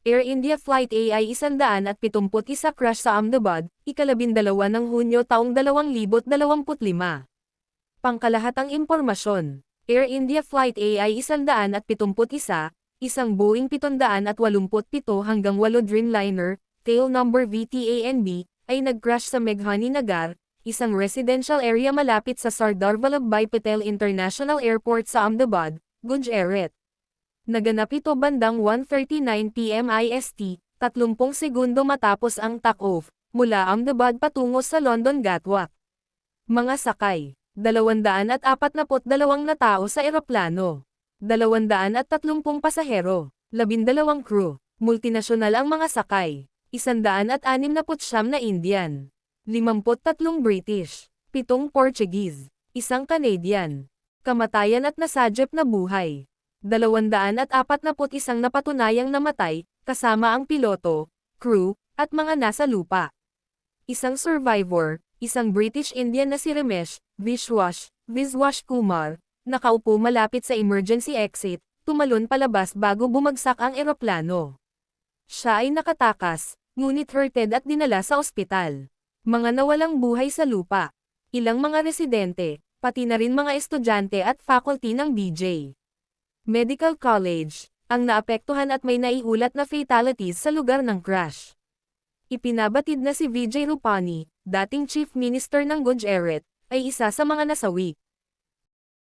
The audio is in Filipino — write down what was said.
Air India Flight AI 171 crash sa Ahmedabad, ikalabindalawa ng Hunyo taong 2025. Pangkalahatang impormasyon. Air India Flight AI 171, isang Boeing 787 hanggang 8 Dreamliner, tail number VTANB, ay nag-crash sa Meghani Nagar, isang residential area malapit sa Sardar Vallabhbhai Patel International Airport sa Ahmedabad, Gujarat. Naganap ito bandang 1.39pm IST, 30 segundo matapos ang take-off, mula Ahmedabad patungo sa London Gatwick. Mga sakay, 242 na tao sa eroplano. 230 pasahero, 12 crew, multinasyonal ang mga sakay, 169 na Indian, 53 British, 7 Portuguese, isang Canadian. Kamatayan at nasadyep na buhay. 241 napatunayang namatay, kasama ang piloto, crew, at mga nasa lupa. Isang survivor, isang British Indian na si Ramesh, Vishwash, Vishwash Kumar, nakaupo malapit sa emergency exit, tumalon palabas bago bumagsak ang eroplano. Siya ay nakatakas, ngunit hurted at dinala sa ospital. Mga nawalang buhay sa lupa. Ilang mga residente, pati na rin mga estudyante at faculty ng BJ. Medical College, ang naapektuhan at may naiulat na fatalities sa lugar ng crash. Ipinabatid na si Vijay Rupani, dating Chief Minister ng Gujarat, ay isa sa mga nasawi.